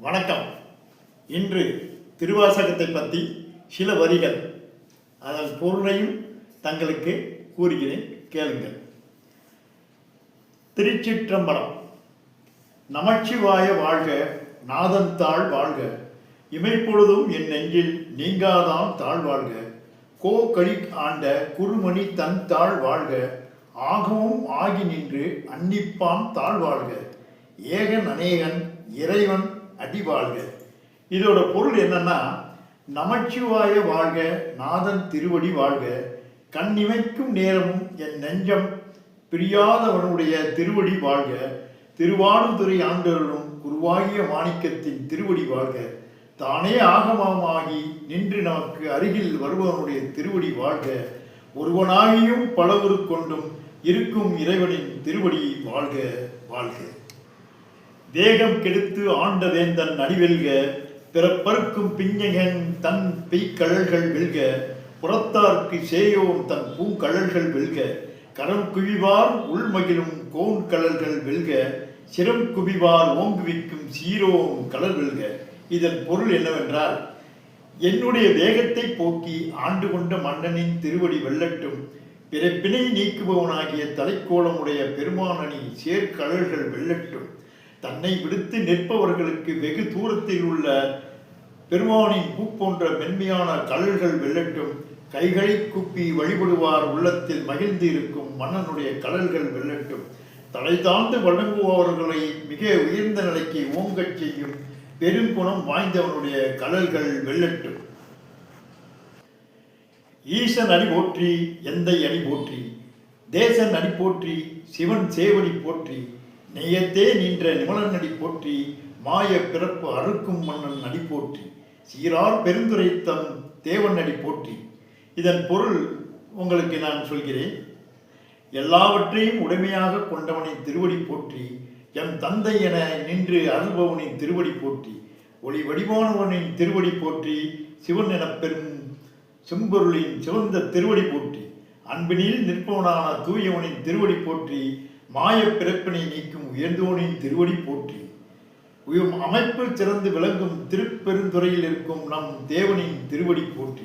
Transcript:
வணக்கம். இன்று திருவாசகத்தை பற்றி சில வரிகள். அதன் பொருளையும் தங்களுக்கு கூறுகிறேன். கேளுங்கள். திருச்சிற்றம்பலம். நமச்சிவாய வாழ்க நாதன் தாழ் வாழ்க. இமைப்பொழுதும் என் நெஞ்சில் நீங்காதான் தாழ் வாழ்க. கோ கழி ஆண்ட குருமணி தன் தாழ் வாழ்க. ஆகவும் ஆகி நின்று அன்னிப்பான் தாழ் வாழ்க. ஏகன் அநேகன் இறைவன் அடி வாழ்க. இதோட பொருள் என்னன்னா நமச்சிவாய வாழ்க நாதன் திருவடி வாழ்க. கண்ணிமைக்கும் நேரமும் என் நெஞ்சம் பிரியாதவனுடைய திருவடி வாழ்க. திருவாடுதுறை ஆண்டவர்களும் குருவாகிய மாணிக்கத்தின் திருவடி வாழ்க. தானே ஆகமமாகி நின்று நமக்கு அருகில் வருபவனுடைய திருவடி வாழ்க. ஒருவனாகியும் பலவரு கொண்டும் இருக்கும் இறைவனின் திருவடி வாழ்க வாழ்க. தேகம் கெடுத்து ஆண்டவேந்தன் அடிவெல்க பிறப்பருக்கும் பிஞ்சகன் தன் பெய்கழல்கள் வெல்க புறத்தார்க்கு சேயோன் தன் பூங்கழல்கள் வெல்க கரம் குவிவார் உள்மகிழும் கோன் கழல்கள் வெல்க சிரம் குவிவார் ஓங்குவிக்கும் சீரோம் கலர் வெல்க. இதன் பொருள் என்னவென்றால் என்னுடைய வேகத்தை போக்கி ஆண்டு கொண்ட மன்னனின் திருவடி வெல்லட்டும் பிறப்பினை நீக்குபவனாகிய தலைக்கோலமுடைய பெருமானணி சேர்க்கழல்கள் வெல்லட்டும். தன்னை விடுத்து நிற்பவர்களுக்கு வெகு தூரத்தில் உள்ள பெருமானின் பூ போன்ற மென்மையான கடல்கள் வெல்லட்டும் கைகளை குப்பி வழிபடுவார் உள்ளத்தில் மகிழ்ந்து இருக்கும் மன்னனுடைய கடல்கள் வெல்லட்டும். தலை தாழ்ந்து வழங்குபவர்களை மிக உயர்ந்த நிலைக்கு ஓங்கச் செய்யும் பெருங்குணம் வாய்ந்தவனுடைய கடல்கள் வெல்லட்டும். ஈசன் அடி போற்றி எந்தை அடி போற்றி தேசன் அடி போற்றி சிவன் சேவடி போற்றி நெய்யத்தே நின்ற நிமலன் நடி போற்றி மாய பிறப்பு அறுக்கும் மன்னன் அடி போற்றி சீரார் பெருந்துரைத்தம் தேவன் அடி போற்றி. இதன் பொருள் உங்களுக்கு நான் சொல்கிறேன். எல்லாவற்றையும் உடைமையாக கொண்டவனின் திருவடி போற்றி எம் தந்தை என நின்று அருள்பவனின் திருவடி போற்றி ஒளி வடிவானவனின் திருவடி போற்றி சிவன் எனப் பெரும் செம்பொருளின் சிவந்த திருவடி போற்றி அன்பினில் நிற்பவனான தூயவனின் திருவடி போற்றி மாயப் பிறப்பினை நீக்கும் உயர்ந்தோனின் திருவடி போற்றி. உயம் அமைப்பில் சிறந்து விளங்கும் திருப்பெருந்துறையில் இருக்கும் நம் தேவனின் திருவடி போற்றி.